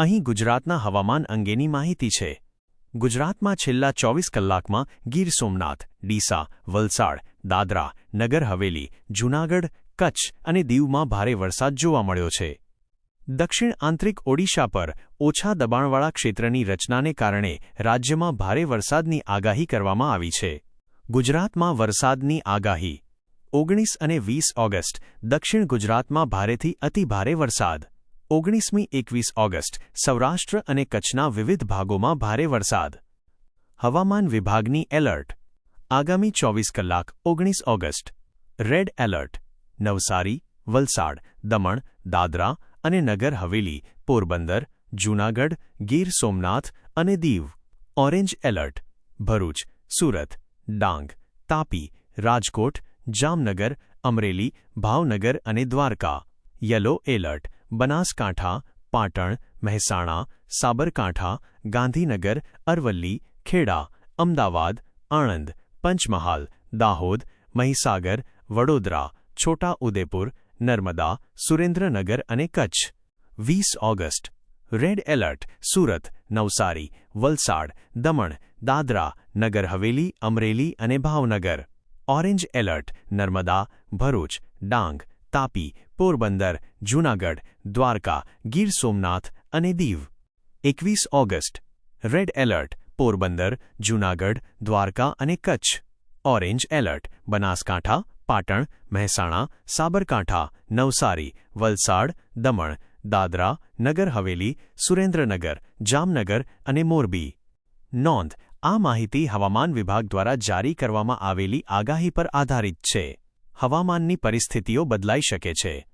અહીં ગુજરાતના હવામાન અંગેની માહિતી છે. ગુજરાતમાં છેલ્લા ચોવીસ કલાકમાં ગીર સોમનાથ, ડીસા, વલસાડ, દાદરા, નગર હવેલી, જૂનાગઢ, કચ્છ અને દીવમાં ભારે વરસાદ જોવા મળ્યો છે. દક્ષિણ આંતરિક ઓડિશા પર ઓછા દબાણવાળા ક્ષેત્રની રચનાને કારણે રાજ્યમાં ભારે વરસાદની આગાહી કરવામાં આવી છે. ગુજરાતમાં વરસાદની આગાહી ઓગણીસ અને વીસ ઓગસ્ટ દક્ષિણ ગુજરાતમાં ભારેથી અતિભારે વરસાદ. ઓગણીસમી એકવીસ ઓગસ્ટ, સૌરાષ્ટ્ર અને કચ્છના વિવિધ ભાગોમાં ભારે વરસાદ. હવામાન વિભાગની એલર્ટ. આગામી ચોવીસ કલાક, ઓગણીસ August. Red alert. Navsari, Valsad, Daman, Dadra અને નગર હવેલી, પોરબંદર, જૂનાગઢ, ગીર સોમનાથ અને દીવ. Orange alert. ભરૂચ, સુરત, ડાંગ, તાપી, રાજકોટ, જામનગર, અમરેલી, ભાવનગર અને દ્વારકા. Yellow alert. બનાસકાંઠા, પાટણ, મહેસાણા, સાબરકાંઠા, ગાંધીનગર, અરવલ્લી, ખેડા, અમદાવાદ, આણંદ, પંચમહાલ, દાહોદ, મહીસાગર, વડોદરા છોટા ઉદેપુર નર્મદા, સુરેન્દ્રનગર અને કચ્છ. વીસ August. Red alert, Surat, Navsari, Valsad, Daman, Dadra, Nagar Haveli, Amreli અને ભાવનગર. ઓરેન્જ એલર્ટ, નર્મદા, ભરૂચ, ડાંગ, તાપી પોરબંદર, જૂનાગઢ, દ્વારકા, ગીર સોમનાથ અને દીવ. એકવીસ August. Red alert Porbandar, Junagadh, Dwarka અને કચ્છ. ઓરેન્જ એલર્ટ બનાસકાંઠા, પાટણ, મહેસાણા, સાબરકાંઠા, નવસારી, વલસાડ, દમણ, દાદરા, નગર હવેલી, સુરેન્દ્રનગર, જામનગર અને મોરબી. નોંધ, આ માહિતી હવામાન વિભાગ દ્વારા જારી કરવામાં આવેલી આગાહી પર આધારિત છે. હવામાનની પરિસ્થિતિઓ બદલાઈ શકે છે.